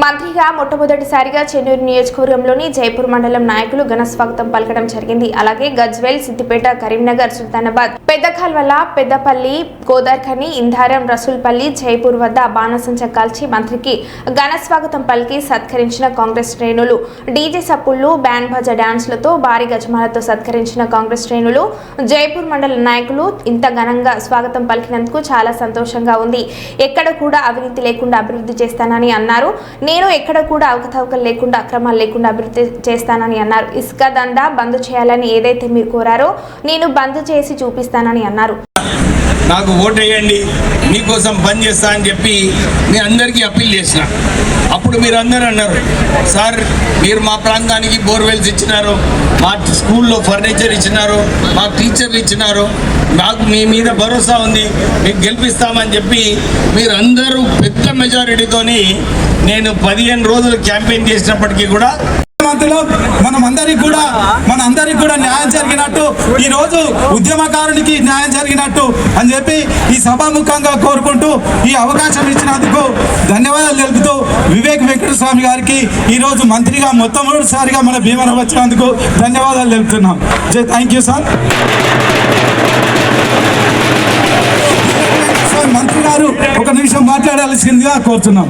మంత్రిగా మొట్టమొదటిసారిగా చెన్నూరు నియోజకవర్గంలోని జైపూర్ మండలం నాయకులు ఘన స్వాగతం పలకడం జరిగింది. అలాగే గజ్వేల్ సిద్దిపేట కరీంనగర్ సుల్తానాబాద్ పెద్ద కాల్వల పెద్దపల్లి గోదార్ఖని ఇంధారం రసూల్పల్లి జైపూర్ వద్ద బాణసంచ కాల్చి మంత్రికి ఘన స్వాగతం పలికి సత్కరించిన కాంగ్రెస్ శ్రేణులు. డీజే సప్పుళ్ళు బ్యాండ్ భజ డాన్స్లతో భారీ గజమాలతో సత్కరించిన కాంగ్రెస్ శ్రేణులు. జైపూర్ మండల నాయకులు ఇంత ఘనంగా స్వాగతం పలికినందుకు చాలా సంతోషంగా ఉంది. ఎక్కడ కూడా అవినీతి లేకుండా అభివృద్ధి చేస్తానని అన్నారు. నేను ఎక్కడ కూడా అవకతవకలు లేకుండా అక్రమాలు లేకుండా అభివృద్ధి చేస్తానని అన్నారు. ఇసుక దందా బంద్ చేయాలని ఏదైతే మీరు కోరారో నేను బంద్ చేసి చూపిస్తానని అన్నారు. నాకు ఓటేయండి వేయండి మీకోసం పనిచేస్తా అని చెప్పి మీ అందరికీ అప్పీల్ చేసిన. అప్పుడు మీరు అందరూ అన్నారు సార్ మీరు మా ప్రాంతానికి బోర్వెల్స్ ఇచ్చినారు మా స్కూల్లో ఫర్నిచర్ ఇచ్చినారు మా టీచర్లు ఇచ్చినారు నాకు మీ మీద భరోసా ఉంది మీకు గెలిపిస్తామని చెప్పి మీరు అందరూ పెద్ద మెజారిటీతోని నేను పదిహేను రోజులు క్యాంపెయిన్ చేసినప్పటికీ కూడా మనం అందరికి కూడా మన అందరికి కూడా న్యాయం జరిగినట్టు ఈ రోజు ఉద్యమకారునికి న్యాయం జరిగినట్టు అని చెప్పి ఈ సభాముఖంగా కోరుకుంటూ ఈ అవకాశం ఇచ్చినందుకు ధన్యవాదాలు తెలుపుతూ వివేక్ వెంకట స్వామి గారికి ఈరోజు రోజు మంత్రిగా మొట్టమొదటిసారిగా మన భీమన వచ్చినందుకు ధన్యవాదాలు తెలుపుతున్నాం. జై థ్యాంక్ యూ సార్ మంత్రి గారు ఒక నిమిషం మాట్లాడాల్సిందిగా కోరుతున్నాం.